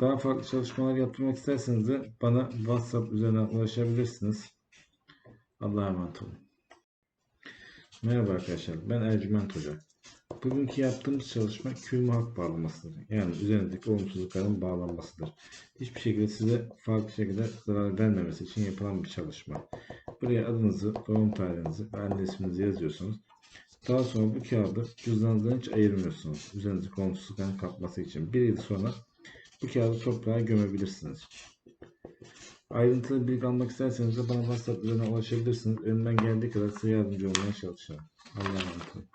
Daha farklı çalışmalar yaptırmak isterseniz de bana WhatsApp üzerinden ulaşabilirsiniz. Allah'a emanet olun. Merhaba arkadaşlar, ben Ercüment Hoca. Bugünkü yaptığımız çalışma kül muhak bağlamasıdır. Yani üzerindeki olumsuzlukların bağlanmasıdır. Hiçbir şekilde size farklı şekilde zarar vermemesi için yapılan bir çalışma. Buraya adınızı, doğum tarihinizi ve anne isminizi yazıyorsunuz. Daha sonra bu kağıdı cüzdanınızdan hiç ayırmıyorsunuz. Üzerinizdeki olumsuzlukların kapması için. Bir yıl sonra bu kağıdı toprağa gömebilirsiniz. Ayrıntılı bilgi almak isterseniz de bana WhatsApp üzerinden ulaşabilirsiniz. Elimden geldiği kadar size yardımcı olmaya çalışacağım. Allah'a emanet olun.